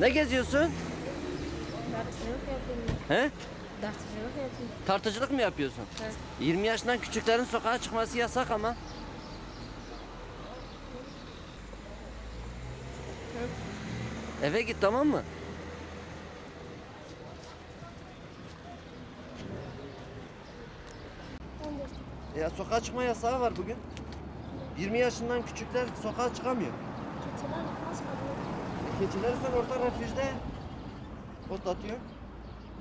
Ne geziyorsun? Dartıcılık yapayım. He? Dartıcılık yapayım. Tartıcılık mı yapıyorsun? Evet. 20 yaşından küçüklerin sokağa çıkması yasak ama. Eve git tamam mı? Ya sokağa çıkma yasağı var bugün. 20 yaşından küçükler sokağa çıkamıyor. Keçiler nasıl Keçileri sen orta refüjde otlatıyor.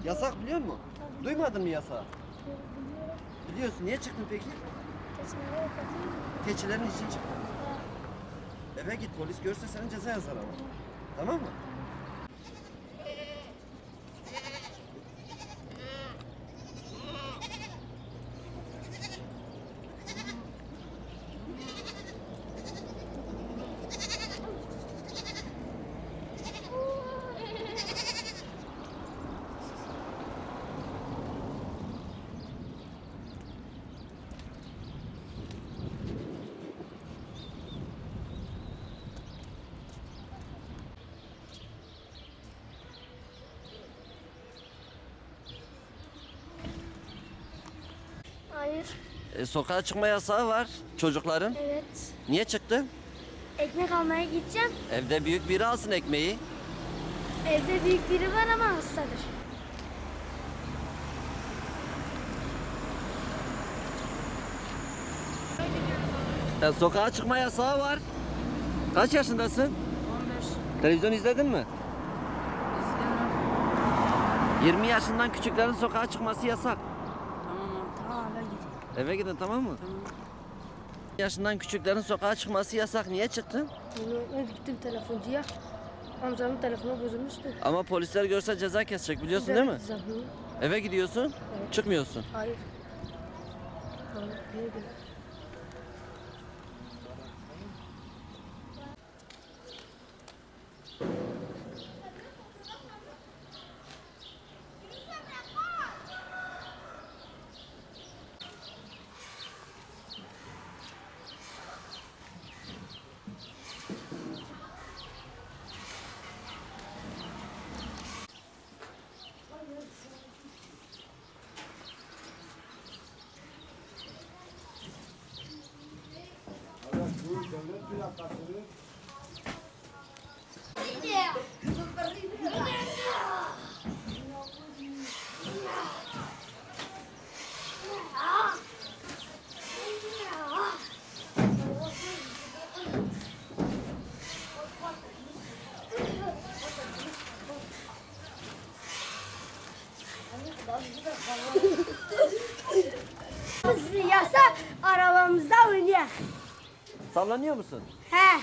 Yasak biliyor musun? Duymadın mı yasağı? Biliyorum. Biliyorsun. Niye çıktın peki? Keçilerin için çıktın. Eve git polis görse sana ceza yazar ama. Tamam mı? Hayır. E, sokağa çıkma yasağı var çocukların. Evet. Niye çıktı? Ekmek almaya gideceğim. Evde büyük biri alsın ekmeği. Evde büyük biri var ama hastadır. Ya, sokağa çıkma yasağı var. Kaç yaşındasın? 15 Televizyon izledin mi? izliyorum. 20 yaşından küçüklerin sokağa çıkması yasak. Ben gideyim. Eve gidin tamam mı? Tamam. yaşından küçüklerin sokağa çıkması yasak. Niye çıktın? Ben gittim telefoncuya. Amcamın telefonu bozulmuştu. Ama polisler görse ceza kesecek biliyorsun değil mi? Hı. Eve gidiyorsun, Evet. çıkmıyorsun. Hayır. Tamam, güle Biz yasa arabamızda oynayak. Sallanıyor musun? He.